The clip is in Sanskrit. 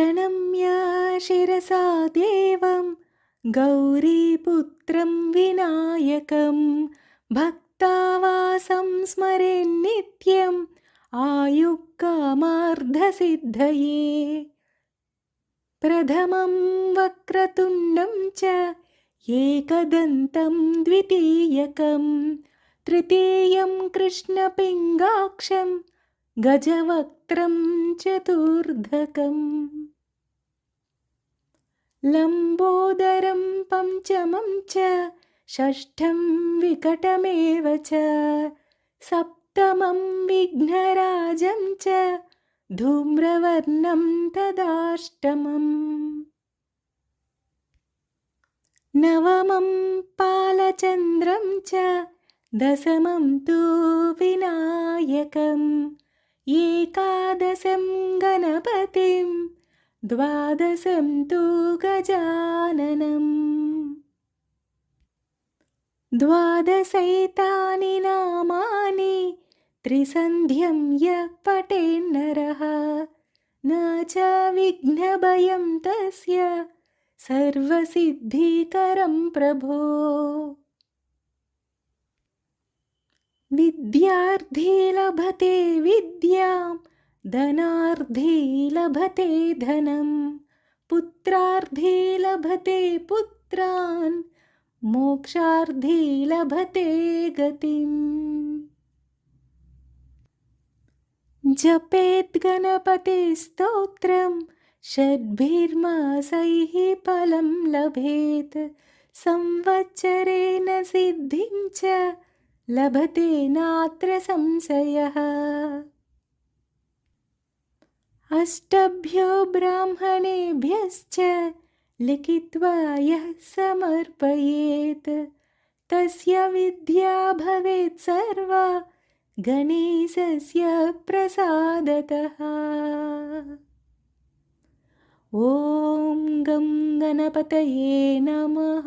प्रणम्य शिरसा देवं गौरीपुत्रं विनायकं भक्तावासं स्मरेन्नित्यम् आयुक्कामार्धसिद्धये। प्रथमं वक्रतुण्डं च एकदन्तं द्वितीयकं तृतीयं कृष्णपिङ्गाक्षं गजवक्त्रं चतुर्धकम् लम्बोदरं पञ्चमं च षष्ठं विकटमेव च सप्तमं विघ्नराजं च धूम्रवर्णं तदाष्टमम्। नवमं पालचन्द्रं च दशमं तु विनायकम् एकादशं गणपतिं द्वादशं तु गजाननम्। द्वादशैतानि नामानि त्रिसन्ध्यं यः पठेन्नरः न च विघ्नभयं तस्य सर्वसिद्धिकरं प्रभो। विद्यार्थी लभते विद्यां धनार्थी लभते धनं पुत्रार्थी लभते पुत्रान् मोक्षार्थी लभते गतिम्। जपेत् गणपतिस्तोत्रं षड्भिर्मासैः फलं लभेत् संवत्सरेण सिद्धिं च लभते नात्र संशयः अष्टभ्यो ब्राह्मणेभ्यश्च लिखित्वा यः समर्पयेत्। तस्य विद्या भवेत् सर्वा गणेशस्य प्रसादतः। ॐ गं गणपतये नमः